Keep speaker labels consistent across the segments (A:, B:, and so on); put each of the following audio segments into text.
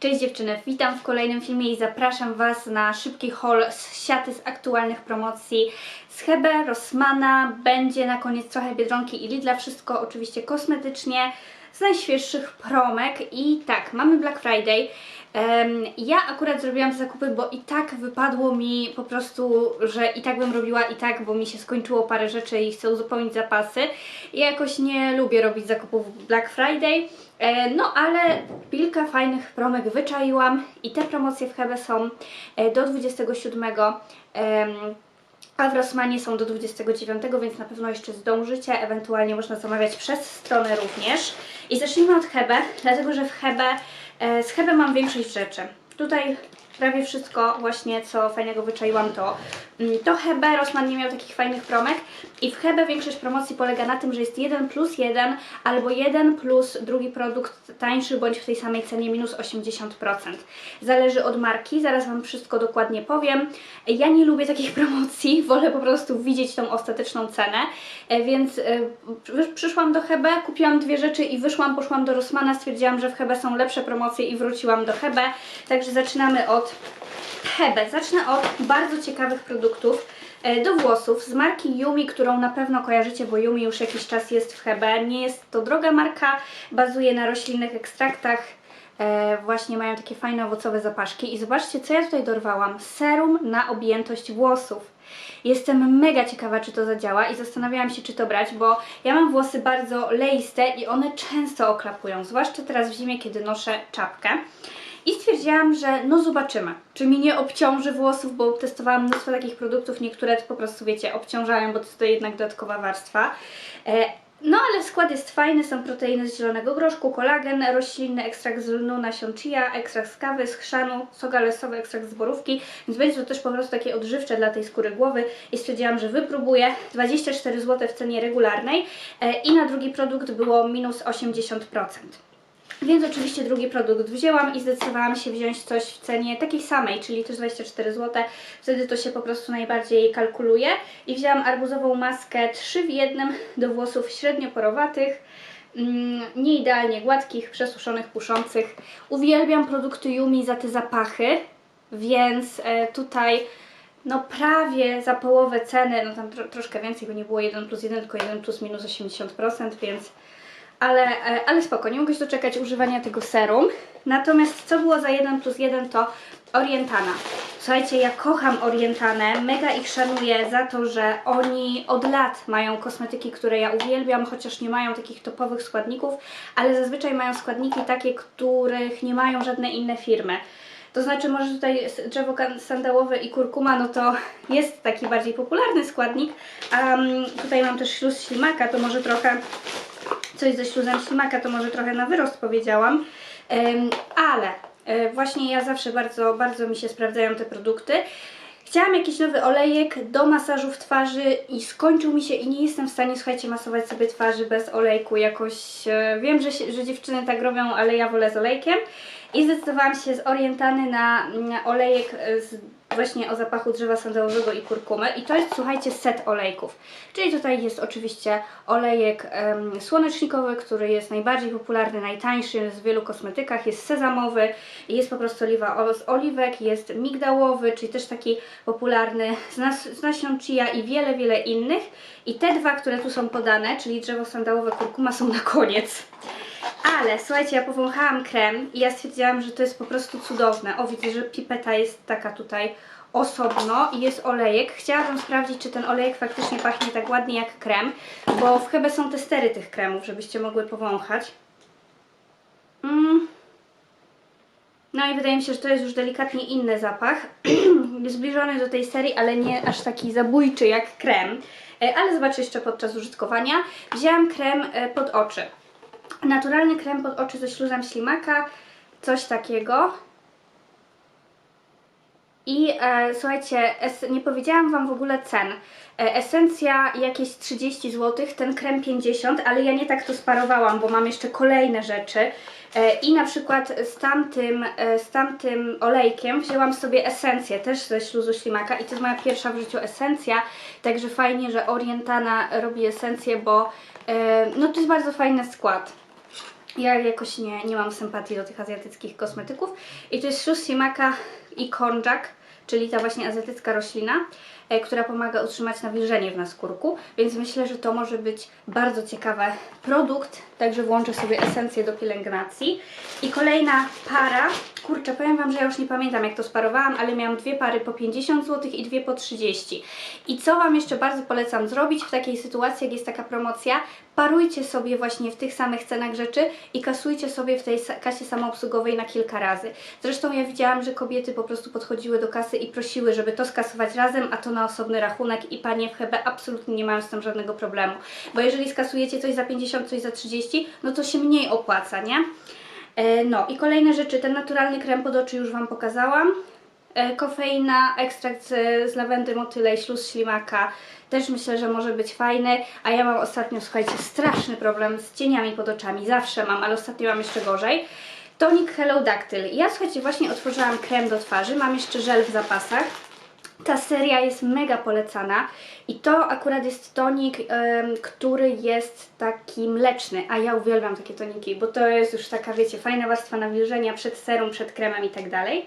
A: Cześć dziewczyny, witam w kolejnym filmie i zapraszam Was na szybki haul z siaty z aktualnych promocji z Hebe, Rossmana, będzie na koniec trochę Biedronki i Lidla, wszystko oczywiście kosmetycznie z najświeższych promek i tak, mamy Black Friday. Ja akurat zrobiłam zakupy, bo i tak wypadło mi po prostu, że i tak bym robiła i tak, bo mi się skończyło parę rzeczy i chcę uzupełnić zapasy. Ja jakoś nie lubię robić zakupów Black Friday, e, no ale kilka fajnych promek wyczaiłam i te promocje w Hebe są e, do 27. em, a w Rossmanie są do 29, więc na pewno jeszcze zdążycie. Ewentualnie można zamawiać przez stronę również. I zacznijmy od Hebe, dlatego że w Hebe, z Hebe mam większość rzeczy. Tutaj prawie wszystko właśnie, co fajnego wyczaiłam, to, mm, to Hebe. Rossmann nie miał takich fajnych promek. I w Hebe większość promocji polega na tym, że jest 1 plus 1 albo 1 plus drugi produkt tańszy bądź w tej samej cenie minus 80%. Zależy od marki, zaraz Wam wszystko dokładnie powiem. Ja nie lubię takich promocji, wolę po prostu widzieć tą ostateczną cenę, e, więc e, przy- przyszłam do Hebe, kupiłam dwie rzeczy i wyszłam, poszłam do Rossmana, stwierdziłam, że w Hebe są lepsze promocje i wróciłam do Hebe, także zaczynamy od Hebe. Zacznę od bardzo ciekawych produktów e, do włosów z marki Yumi, którą na pewno kojarzycie, bo Yumi już jakiś czas jest w Hebe. Nie jest to droga marka, bazuje na roślinnych ekstraktach. E, właśnie mają takie fajne owocowe zapaszki. I zobaczcie, co ja tutaj dorwałam. Serum na objętość włosów. Jestem mega ciekawa, czy to zadziała i zastanawiałam się, czy to brać, bo ja mam włosy bardzo leiste i one często oklapują, zwłaszcza teraz w zimie, kiedy noszę czapkę. I stwierdziłam, że no zobaczymy, czy mi nie obciąży włosów, bo testowałam mnóstwo takich produktów, niektóre po prostu wiecie, obciążają, bo to jest jednak dodatkowa warstwa. E, no ale skład jest fajny, są proteiny z zielonego groszku, kolagen, roślinny ekstrakt z lnu, nasion chia, ekstrakt z kawy, z chrzanu, soga lesowy, ekstrakt z borówki, więc będzie to też po prostu takie odżywcze dla tej skóry głowy i stwierdziłam, że wypróbuję 24 zł w cenie regularnej e, i na drugi produkt było minus 80%. Więc oczywiście drugi produkt wzięłam i zdecydowałam się wziąć coś w cenie takiej samej, czyli też 24 zł. Wtedy to się po prostu najbardziej kalkuluje. I wzięłam arbuzową maskę 3 w jednym do włosów średnio porowatych. mm, Nie idealnie gładkich, przesuszonych, puszących. Uwielbiam produkty Yumi za te zapachy, więc e, tutaj no prawie za połowę ceny, no tam tro, troszkę więcej, bo nie było 1 plus 1, tylko 1 plus minus 80%, więc ale, e, ale spoko, nie mogę się doczekać używania tego serum. Natomiast co było za 1 plus 1 to Orientana. Słuchajcie, ja kocham Orientanę, mega ich szanuję za to, że oni od lat mają kosmetyki, które ja uwielbiam, chociaż nie mają takich topowych składników, ale zazwyczaj mają składniki takie, których nie mają żadne inne firmy. To znaczy, może tutaj drzewo sandałowe i kurkuma, no to jest taki bardziej popularny składnik, mm, tutaj mam też śluz ślimaka, to może trochę coś ze śluzem ślimaka, to może trochę na wyrost powiedziałam, ale e, właśnie ja zawsze bardzo, bardzo mi się sprawdzają te produkty. Chciałam jakiś nowy olejek do masażu w twarzy i skończył mi się i nie jestem w stanie, słuchajcie, masować sobie twarzy bez olejku jakoś. e, Wiem, że, się, że dziewczyny tak robią, ale ja wolę z olejkiem. I zdecydowałam się z Orientany na, na olejek e, z, właśnie o zapachu drzewa sandałowego i kurkumy. I to jest, słuchajcie, set olejków. Czyli tutaj jest oczywiście olejek em, słonecznikowy, który jest najbardziej popularny, najtańszy w wielu kosmetykach. Jest sezamowy, jest po prostu oliwa z oliwek, jest migdałowy, czyli też taki popularny z, nas, z nasion chia i wiele, wiele innych. I te dwa, które tu są podane, czyli drzewo sandałowe, kurkuma są na koniec. Ale słuchajcie, ja powąchałam krem i ja stwierdziłam, że to jest po prostu cudowne. O, widzę, że pipeta jest taka tutaj osobno i jest olejek. Chciałabym sprawdzić, czy ten olejek faktycznie pachnie tak ładnie jak krem, bo w Hebe są testery tych kremów, żebyście mogły powąchać. Mm. No i wydaje mi się, że to jest już delikatnie inny zapach. Zbliżony do tej serii, ale nie aż taki zabójczy jak krem. E, Ale zobaczę jeszcze podczas użytkowania. Wzięłam krem e, pod oczy. Naturalny krem pod oczy ze śluzem ślimaka. Coś takiego. I e, słuchajcie, nie powiedziałam Wam w ogóle cen. E, esencja jakieś 30 zł, ten krem 50, ale ja nie tak to sparowałam, bo mam jeszcze kolejne rzeczy. E, I na przykład z tamtym, e, z tamtym olejkiem wzięłam sobie esencję też ze śluzu ślimaka i to jest moja pierwsza w życiu esencja, także fajnie, że Orientana robi esencję, bo e, no to jest bardzo fajny skład. Ja jakoś nie, nie mam sympatii do tych azjatyckich kosmetyków. I to jest Shus Simaka i Konjac, czyli ta właśnie azjatycka roślina, e, która pomaga utrzymać nawilżenie w naskórku, więc myślę, że to może być bardzo ciekawy produkt, także włączę sobie esencję do pielęgnacji. I kolejna para, kurczę, powiem Wam, że ja już nie pamiętam jak to sparowałam, ale miałam dwie pary po 50 zł i dwie po 30. I co Wam jeszcze bardzo polecam zrobić w takiej sytuacji, jak jest taka promocja, parujcie sobie właśnie w tych samych cenach rzeczy i kasujcie sobie w tej kasie samoobsługowej na kilka razy. Zresztą ja widziałam, że kobiety po prostu podchodziły do kasy i prosiły, żeby to skasować razem, a to na osobny rachunek i panie w Hebe absolutnie nie mają z tym żadnego problemu. Bo jeżeli skasujecie coś za 50, coś za 30, no to się mniej opłaca, nie? E, No i kolejne rzeczy, ten naturalny krem pod oczy już Wam pokazałam. E, Kofeina, ekstrakt z, lawendy motylej, śluz ślimaka. Też myślę, że może być fajny. A ja mam ostatnio, słuchajcie, straszny problem z cieniami pod oczami. Zawsze mam, ale ostatnio mam jeszcze gorzej. Tonik Hello Dactyl. Ja, słuchajcie, właśnie otworzyłam krem do twarzy. Mam jeszcze żel w zapasach. Ta seria jest mega polecana i to akurat jest tonik, który jest taki mleczny, a ja uwielbiam takie toniki, bo to jest już taka, wiecie, fajna warstwa nawilżenia przed serum, przed kremem i tak dalej.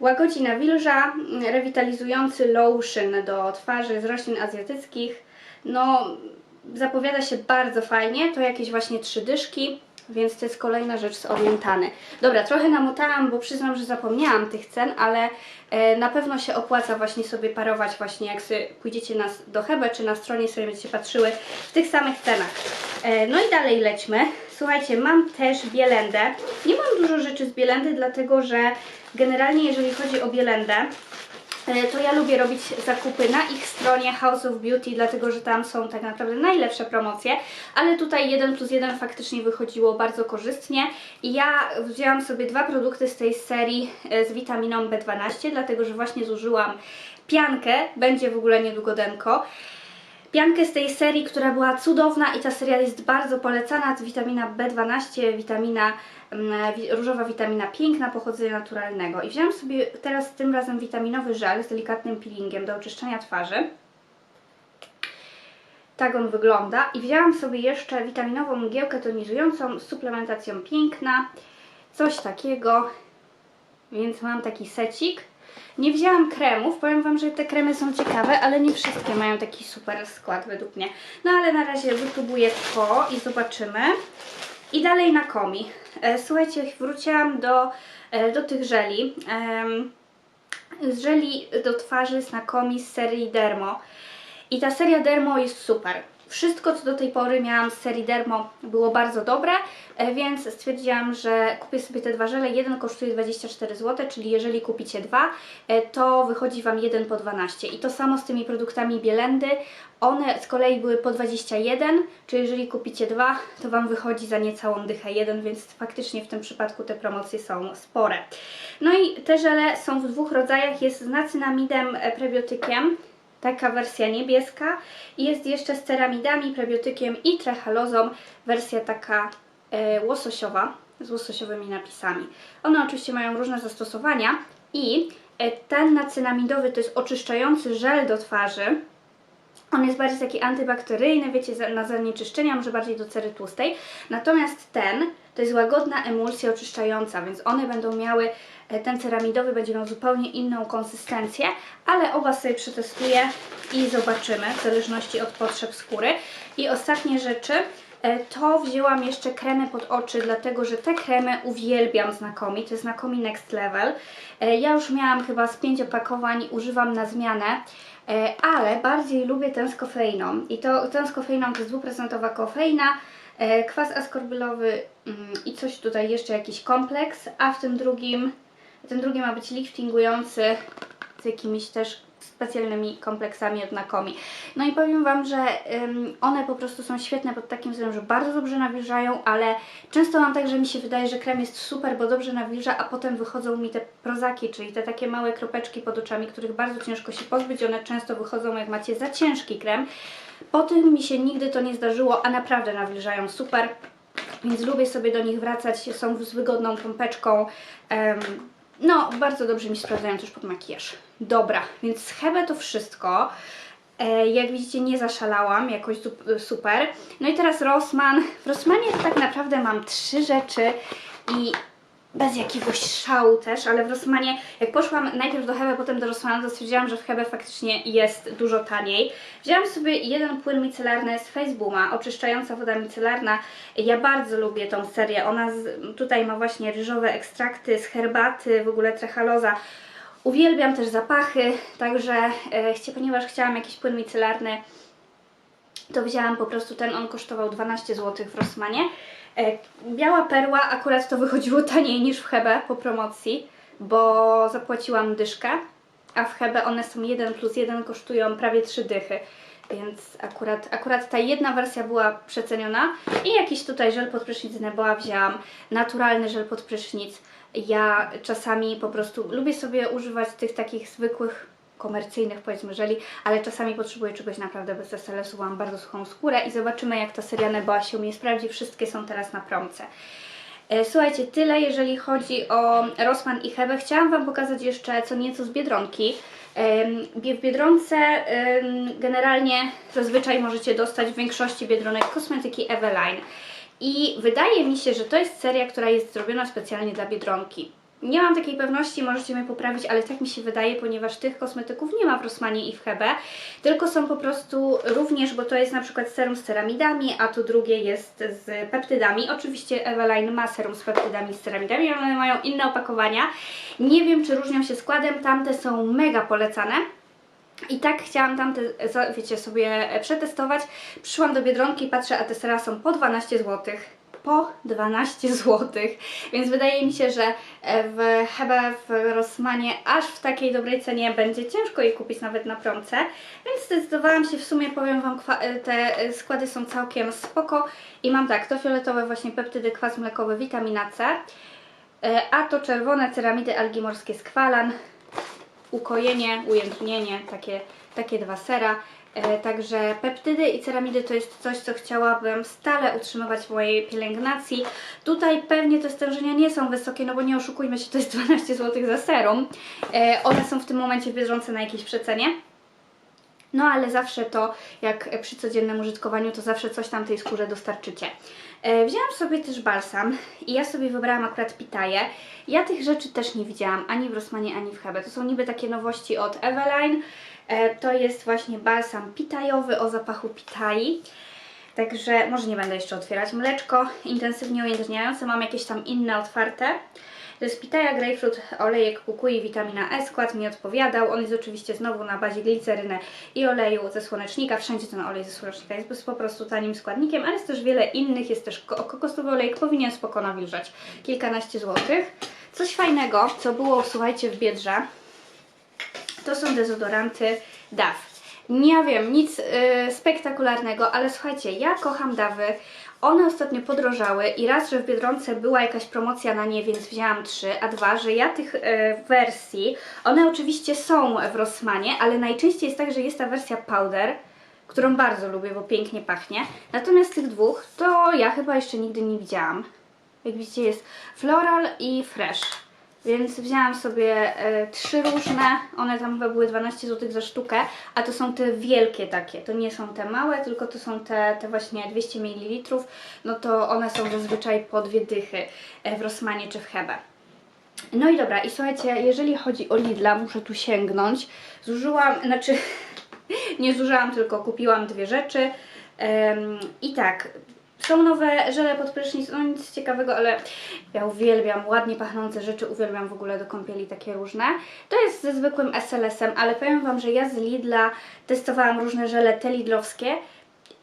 A: Łagodzi nawilża, rewitalizujący lotion do twarzy z roślin azjatyckich. No, zapowiada się bardzo fajnie, to jakieś właśnie trzy dyszki, więc to jest kolejna rzecz z Orientany. Dobra, trochę namotałam, bo przyznam, że zapomniałam tych cen, ale e, na pewno się opłaca właśnie sobie parować właśnie jak sobie pójdziecie na, do Hebe, czy na stronie sobie będziecie patrzyły w tych samych cenach. E, no i dalej lećmy. Słuchajcie, mam też Bielendę. Nie mam dużo rzeczy z Bielendy, dlatego że generalnie jeżeli chodzi o Bielendę, E, to ja lubię robić zakupy na ich stronie House of Beauty, dlatego że tam są tak naprawdę najlepsze promocje, ale tutaj 1 plus 1 faktycznie wychodziło bardzo korzystnie i ja wzięłam sobie dwa produkty z tej serii e, z witaminą B12, dlatego że właśnie zużyłam piankę, będzie w ogóle niedługo denko. Piankę z tej serii, która była cudowna i ta seria jest bardzo polecana, to witamina B12, witamina mm, różowa witamina piękna pochodzenia naturalnego. I wziąłam sobie teraz tym razem witaminowy żel z delikatnym peelingiem do oczyszczania twarzy. Tak on wygląda. I wzięłam sobie jeszcze witaminową mgiełkę tonizującą z suplementacją piękna. Coś takiego. Więc mam taki secik. Nie wzięłam kremów, powiem Wam, że te kremy są ciekawe, ale nie wszystkie mają taki super skład według mnie. No ale na razie wypróbuję to i zobaczymy. I dalej na komi. E, Słuchajcie, wróciłam do, e, do tych żeli. Z żeli do twarzy z Nakomi z serii Dermo. I ta seria Dermo jest super. Wszystko, co do tej pory miałam z serii Dermo było bardzo dobre, e, więc stwierdziłam, że kupię sobie te dwa żele. Jeden kosztuje 24 zł, czyli jeżeli kupicie dwa, e, to wychodzi Wam jeden po 12. I to samo z tymi produktami Bielendy. One z kolei były po 21, czyli jeżeli kupicie dwa, to Wam wychodzi za niecałą dychę jeden, więc faktycznie w tym przypadku te promocje są spore. No i te żele są w dwóch rodzajach. Jest z nacynamidem e, prebiotykiem, taka wersja niebieska i jest jeszcze z ceramidami, prebiotykiem i trehalozą, wersja taka e, łososiowa, z łososiowymi napisami. One oczywiście mają różne zastosowania i e, ten nacynamidowy to jest oczyszczający żel do twarzy, on jest bardziej taki antybakteryjny, wiecie, na zanieczyszczenia, może bardziej do cery tłustej. Natomiast ten to jest łagodna emulsja oczyszczająca, więc one będą miały, ten ceramidowy będzie miał zupełnie inną konsystencję, ale oba sobie przetestuję i zobaczymy, w zależności od potrzeb skóry. I ostatnie rzeczy, e, to wzięłam jeszcze kremy pod oczy, dlatego że te kremy uwielbiam znakomicie, to jest znakomi Next Level. E, Ja już miałam chyba z pięć opakowań, używam na zmianę. E, ale bardziej lubię ten z kofeiną. I to ten z kofeiną to jest dwuprocentowa kofeina, e, kwas askorbylowy mm, i coś tutaj jeszcze jakiś kompleks, a w tym drugim, ten drugi ma być liftingujący z jakimiś też specjalnymi kompleksami od Nakomi. No i powiem Wam, że one po prostu są świetne pod takim względem, że bardzo dobrze nawilżają, ale często mam tak, że mi się wydaje, że krem jest super, bo dobrze nawilża, a potem wychodzą mi te prozaki, czyli te takie małe kropeczki pod oczami, których bardzo ciężko się pozbyć. One często wychodzą, jak macie za ciężki krem. Po tym mi się nigdy to nie zdarzyło, a naprawdę nawilżają super. Więc lubię sobie do nich wracać, są z wygodną pompeczką. No, bardzo dobrze mi się sprawdzają też pod makijaż. Dobra, więc z to wszystko. E, Jak widzicie, nie zaszalałam jakoś zup- super. No i teraz Rossmann. W Rossmanie tak naprawdę mam trzy rzeczy i bez jakiegoś szału też, ale w Rossmanie, jak poszłam najpierw do Hebe, potem do Rossmana, to stwierdziłam, że w Hebe faktycznie jest dużo taniej. Wzięłam sobie jeden płyn micelarny z Facebooma, oczyszczająca woda micelarna. Ja bardzo lubię tą serię. Ona z, tutaj ma właśnie ryżowe ekstrakty z herbaty, w ogóle trechaloza. Uwielbiam też zapachy, także e, ponieważ chciałam jakiś płyn micelarny, to wzięłam po prostu ten, on kosztował 12 zł w Rossmanie. E, Biała perła akurat to wychodziło taniej niż w Hebe po promocji, bo zapłaciłam dyszkę, a w Hebe one są 1 plus 1 kosztują prawie 3 dychy. Więc akurat, akurat ta jedna wersja była przeceniona i jakiś tutaj żel pod prysznic Neboa wzięłam, naturalny żel pod prysznic. Ja czasami po prostu lubię sobie używać tych takich zwykłych komercyjnych powiedzmy żeli, ale czasami potrzebuję czegoś naprawdę bez SLS-u, mam bardzo suchą skórę i zobaczymy jak ta seria Neboa się u mnie sprawdzi. Wszystkie są teraz na promce. E, Słuchajcie, tyle jeżeli chodzi o Rossmann i Hebe. Chciałam Wam pokazać jeszcze co nieco z Biedronki. W Biedronce generalnie zazwyczaj możecie dostać w większości Biedronek kosmetyki Eveline. I wydaje mi się, że to jest seria, która jest zrobiona specjalnie dla Biedronki. Nie mam takiej pewności, możecie mnie poprawić, ale tak mi się wydaje, ponieważ tych kosmetyków nie ma w Rossmanie i w Hebe, tylko są po prostu również, bo to jest na przykład serum z ceramidami, a tu drugie jest z peptydami. Oczywiście Eveline ma serum z peptydami, z ceramidami, ale one mają inne opakowania. Nie wiem, czy różnią się składem, tamte są mega polecane. I tak chciałam tamte, wiecie, sobie przetestować. Przyszłam do Biedronki, patrzę, a te sera są po 12 zł. Po 12 zł. Więc wydaje mi się, że e, w Hebe, w Rossmanie, aż w takiej dobrej cenie będzie ciężko je kupić nawet na promce. Więc zdecydowałam się, w sumie powiem Wam, e, te e, składy są całkiem spoko. I mam tak, to fioletowe właśnie peptydy, kwas mlekowy, witamina C. A to czerwone ceramidy algi morskie z kwalan, ukojenie, ujędrnienie, takie, takie dwa sera. E, także peptydy i ceramidy to jest coś, co chciałabym stale utrzymywać w mojej pielęgnacji. Tutaj pewnie te stężenia nie są wysokie, no bo nie oszukujmy się, to jest 12 zł za serum. E, one są w tym momencie w Biedronce na jakiejś przecenie. No ale zawsze to, jak przy codziennym użytkowaniu, to zawsze coś tam tej skórze dostarczycie. E, wzięłam sobie też balsam i ja sobie wybrałam akurat pitaję. Ja tych rzeczy też nie widziałam ani w Rossmanie, ani w Hebe. To są niby takie nowości od Eveline. E, to jest właśnie balsam pitajowy o zapachu pitai. Także może nie będę jeszcze otwierać. Mleczko intensywnie ujędrniające, mam jakieś tam inne otwarte. To jest pitaja, grapefruit, olejek kukui, witamina E. Skład mi odpowiadał. On jest oczywiście znowu na bazie gliceryny i oleju ze słonecznika. Wszędzie ten olej ze słonecznika jest po prostu tanim składnikiem, ale jest też wiele innych. Jest też ko- kokosowy olejek, powinien spoko nawilżać. Kilkanaście złotych. Coś fajnego, co było, słuchajcie, w Biedrze, to są dezodoranty DAF. Nie wiem, nic y, spektakularnego, ale słuchajcie, ja kocham Dawy. One ostatnio podrożały i raz, że w Biedronce była jakaś promocja na nie, więc wzięłam trzy, a dwa, że ja tych y, wersji, one oczywiście są w Rossmanie, ale najczęściej jest tak, że jest ta wersja powder, którą bardzo lubię, bo pięknie pachnie. Natomiast tych dwóch, to ja chyba jeszcze nigdy nie widziałam. Jak widzicie jest floral i fresh. Więc wzięłam sobie e, trzy różne, one tam chyba były 12 zł za sztukę, a to są te wielkie takie, to nie są te małe, tylko to są te, te właśnie 200 ml, no to one są zazwyczaj po dwie dychy e, w Rossmanie czy w Hebe. No i dobra, i słuchajcie, jeżeli chodzi o Lidla, muszę tu sięgnąć. Zużyłam, znaczy nie zużyłam, tylko kupiłam dwie rzeczy. I tak, są nowe żele pod prysznic, no nic ciekawego, ale ja uwielbiam ładnie pachnące rzeczy, uwielbiam w ogóle do kąpieli takie różne. To jest ze zwykłym SLS-em, ale powiem Wam, że ja z Lidla testowałam różne żele te lidlowskie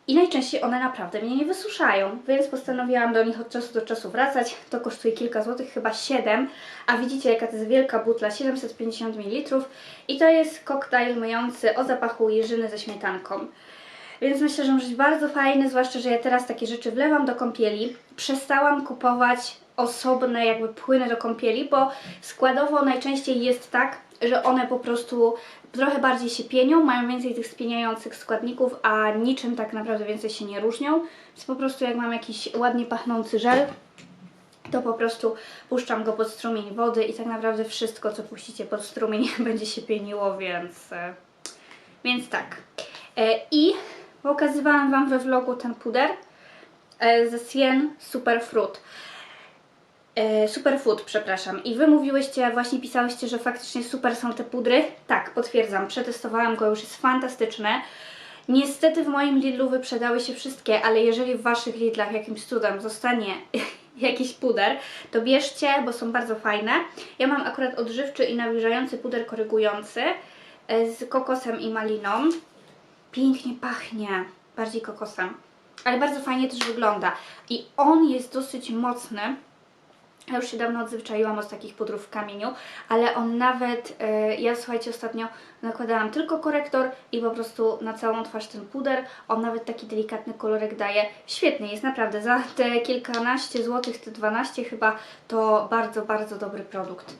A: i najczęściej one naprawdę mnie nie wysuszają, więc postanowiłam do nich od czasu do czasu wracać. To kosztuje kilka złotych, chyba 7, a widzicie jaka to jest wielka butla, 750 ml i to jest koktajl myjący o zapachu jeżyny ze śmietanką. Więc myślę, że może być bardzo fajny, zwłaszcza, że ja teraz takie rzeczy wlewam do kąpieli. Przestałam kupować osobne jakby płyny do kąpieli, bo składowo najczęściej jest tak, że one po prostu trochę bardziej się pienią, mają więcej tych spieniających składników, a niczym tak naprawdę więcej się nie różnią. Więc po prostu jak mam jakiś ładnie pachnący żel, to po prostu puszczam go pod strumień wody i tak naprawdę wszystko, co puścicie pod strumień będzie się pieniło, więc, e, więc tak. E, I pokazywałam Wam we vlogu ten puder e, ze Sien Superfruit. E, Superfood, przepraszam. I wy mówiłyście, właśnie pisałyście, że faktycznie super są te pudry. Tak, potwierdzam, przetestowałam go, już jest fantastyczny. Niestety w moim Lidlu wyprzedały się wszystkie, ale jeżeli w waszych Lidlach jakimś cudem zostanie jakiś puder, to bierzcie, bo są bardzo fajne. Ja mam akurat odżywczy i nawilżający puder korygujący e, z kokosem i maliną. Pięknie pachnie, bardziej kokosem, ale bardzo fajnie też wygląda. I on jest dosyć mocny. Ja już się dawno odzwyczaiłam od takich pudrów w kamieniu, ale on nawet, e, ja słuchajcie, ostatnio nakładałam tylko korektor i po prostu na całą twarz ten puder. On nawet taki delikatny kolorek daje. Świetny jest, naprawdę. Za te kilkanaście złotych, te 12 chyba, to bardzo, bardzo dobry produkt.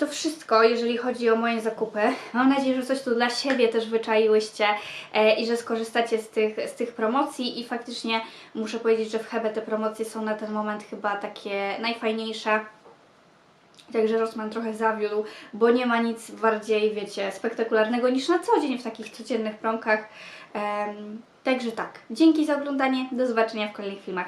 A: To wszystko, jeżeli chodzi o moje zakupy. Mam nadzieję, że coś tu dla siebie też wyczaiłyście e, i że skorzystacie z tych, z tych promocji i faktycznie muszę powiedzieć, że w Hebe te promocje są na ten moment chyba takie najfajniejsze. Także Rossmann trochę zawiódł, bo nie ma nic bardziej, wiecie, spektakularnego niż na co dzień w takich codziennych promkach. Także tak, dzięki za oglądanie, do zobaczenia w kolejnych filmach.